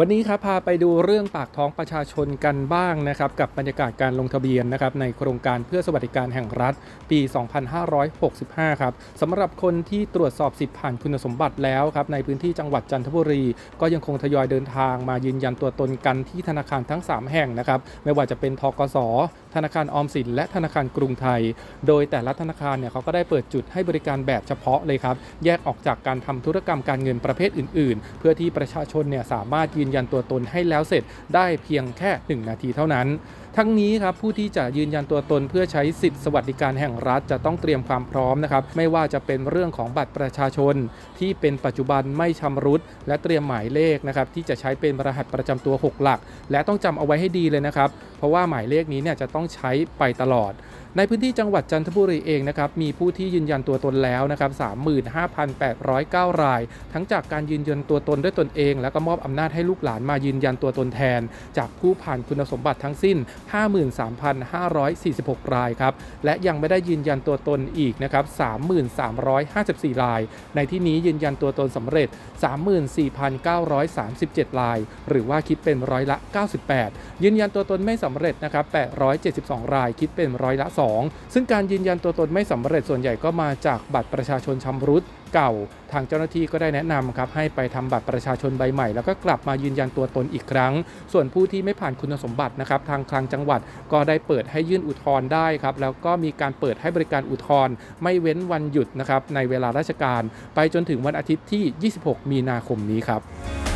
วันนี้ครับพาไปดูเรื่องปากท้องประชาชนกันบ้างนะครับกับบรรยากาศการลงทะเบียนนะครับในโครงการเพื่อสวัสดิการแห่งรัฐปี 2565 ครับสำหรับคนที่ตรวจสอบสิทธิผ่านคุณสมบัติแล้วครับในพื้นที่จังหวัดจันทบุรี ก็ยังคงทยอยเดินทางมายืนยันตัวตนกันที่ธนาคารทั้ง 3 แห่งนะครับไม่ว่าจะเป็นทกส ธนาคารออมสินและธนาคารกรุงไทย โดยแต่ละธนาคารเนี่ยเขาก็ได้เปิดจุดให้บริการแบบเฉพาะเลยครับ แยกออกจากการทำธุรกรรมการเงินประเภทอื่น ๆ เพื่อที่ประชาชนเนี่ยสามารถยืนยันตัวตนให้แล้วเสร็จได้เพียงแค่ 1 นาทีเท่านั้น ทั้งนี้ครับผู้ที่จะยืนยันตัวตนเพื่อใช้สิทธิสวัสดิการแห่งรัฐจะต้องเตรียมความพร้อมนะครับไม่ว่าจะเป็นเรื่องของบัตรประชาชน ที่เป็นปัจจุบันไม่ชำรุด และเตรียมหมายเลขนะครับที่จะใช้เป็นรหัสประจำตัว 6 หลัก และต้องจำเอาไว้ให้ดีเลยนะครับ เพราะว่าหมายเลขนี้เนี่ยจะต้องใช้ไปตลอด ในพื้นที่จังหวัดจันทบุรีเองนะครับมีผู้ที่ยืนยันตัวตนแล้วนะครับ35,809 ราย ทั้งจากการยืนยันตัวตนด้วยตนเอง แล้วก็มอบอำนาจให้ลูกหลานมายืนยันตัวตนแทน จากผู้ผ่านคุณสมบัติทั้งสิ้น 53,546 รายครับและยังไม่ได้ยืนยันตัวตนอีกนะครับ3,354 ราย ในที่นี้ยืนยันตัวตนสำเร็จ 34,937 ราย หรือว่าคิดเป็นร้อยละ 98 ยืนยันตัวตนไม่สำเร็จนะครับ872 รายคิดเป็นร้อยละ2 ซึ่งการยืนยันตัวตนไม่สำเร็จส่วนใหญ่ก็มาจากบัตรประชาชนชำรุดเก่า ทางเจ้าหน้าที่ก็ได้แนะนำครับให้ไปทำบัตรประชาชนใบใหม่ แล้วก็กลับมายืนยันตัวตนอีกครั้ง ส่วนผู้ที่ไม่ผ่านคุณสมบัตินะครับทางคลังจังหวัดก็ได้เปิดให้ยื่นอุทธรณ์ได้ครับแล้วก็มีการเปิดให้บริการอุทธรณ์ไม่เว้นวันหยุดนะครับในเวลาราชการ ไปจนถึงวันอาทิตย์ที่ 26 มีนาคมนี้ครับ